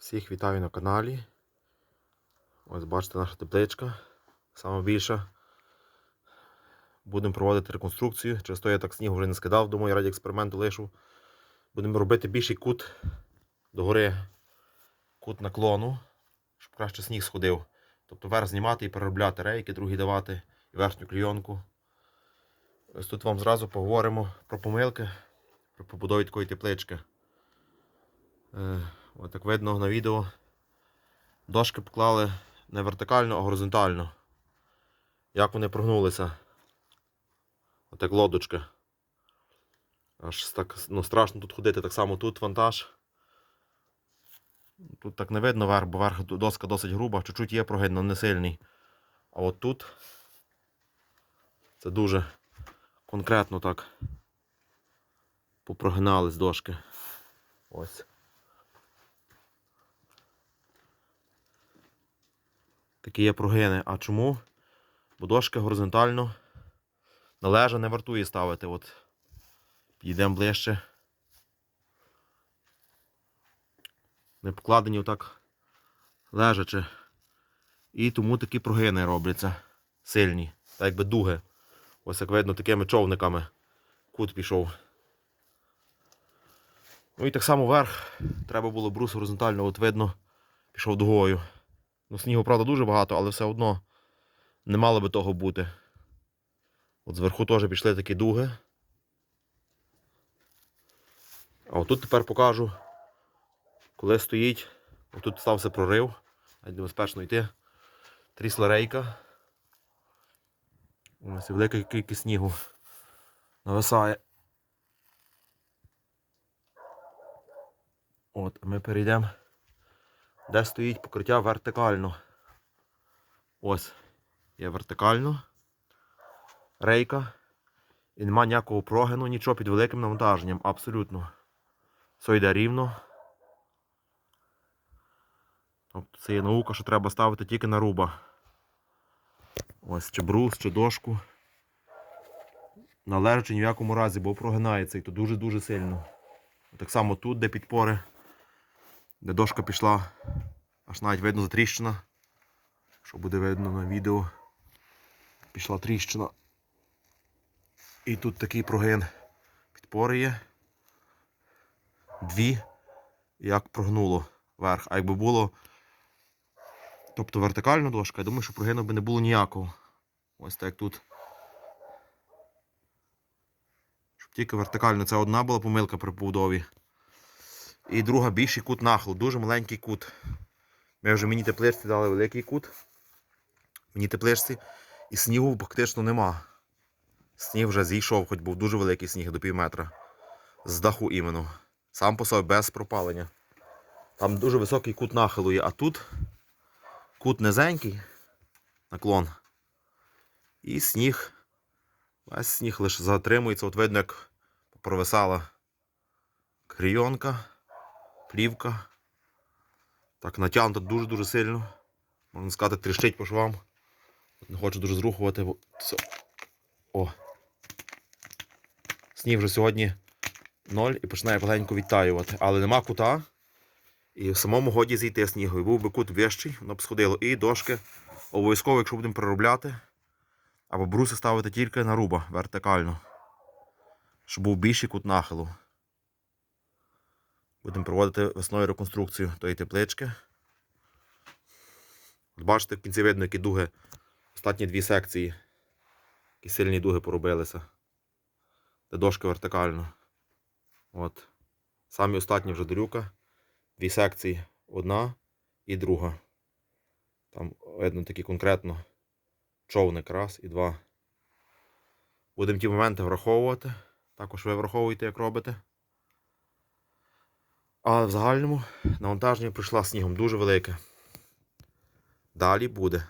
Всіх вітаю на каналі. Ось бачите наша тепличка. Саме більша. Будемо проводити реконструкцію. Через то я так снігу вже не скидав, думаю, раді експерименту лишу. Будемо робити більший кут догори, кут наклону, щоб краще сніг сходив. Тобто верх знімати і переробляти рейки, другі давати і верхню клійонку. Ось тут вам зразу поговоримо про помилки при побудові такої теплички. От як видно на відео, дошки поклали не вертикально, а горизонтально. Як вони прогнулися. От як лодочки. Аж так ну, страшно тут ходити, так само тут вантаж. Тут так не видно верх, бо верх доска досить груба, чуть-чуть є прогин, але не сильний. А от тут це дуже конкретно так попрогинались дошки. Ось. Такі є прогини. А чому? Бо дошки горизонтально належа не вартує ставити. От. Підійдемо ближче. Не покладені отак лежачи. І тому такі прогини робляться сильні. Так якби дуги. Ось як видно, такими човниками кут пішов. Ну і так само вверх. Треба було брус горизонтально, от видно, пішов дугою. Ну, снігу, правда, дуже багато, але все одно не мало би того бути. От зверху теж пішли такі дуги. А отут тепер покажу, коли стоїть, отут стався прорив, небезпечно йти. Трісла рейка. І велика кількість снігу нависає. От, ми перейдемо де стоїть покриття вертикально. Ось, є вертикально. Рейка. І нема ніякого прогину, нічого під великим навантаженням. Абсолютно. Все йде рівно. Тобто це є наука, що треба ставити тільки на руба. Ось чи брус, чи дошку. Належачи ні в якому разі, бо прогинається і то дуже-дуже сильно. Так само тут, де підпори де дошка пішла, аж навіть видно затріщина. Що буде видно на відео. Пішла тріщина. І тут такий прогин підпори є. Дві, як прогнуло вверх. А якби було, тобто вертикальна дошка, я думаю, що прогину би не було ніякого. Ось так тут. Щоб тільки вертикально, це одна була помилка при побудові. І друга більший кут нахилу, дуже маленький кут. Ми вже мені тепличці дали великий кут. Мені тепличці. І снігу практично нема. Сніг вже зійшов, хоч був дуже великий сніг до пів метра. З даху іменно. Сам по собі без пропалення. Там дуже високий кут нахилу є, а тут кут низенький, наклон. І сніг. Весь сніг лише затримується. От видно, як провисала крійонка плівка. Так, натягнута дуже-дуже сильно. Можна сказати, тріщить по швам. Не хочу дуже зрухувати, все. О. Сніг вже сьогодні ноль і починає поленько відтаювати. Але нема кута. І в самому годі зійти снігу. І був би кут вищий, воно б сходило. І дошки обов'язково, якщо будемо переробляти, або бруси ставити тільки на руба вертикально. Щоб був більший кут нахилу. Будемо проводити весною реконструкцію тої теплички. От бачите, в кінці видно, які дуги. Останні дві секції. Які сильні дуги поробилися. Де дошка вертикально. От. Самі останні вже дорюка. Дві секції. Одна і друга. Там видно такі конкретно човник раз і два. Будемо ті моменти враховувати. Також ви враховуєте, як робите. Але в загальному навантаження прийшла снігом дуже велике. Далі буде.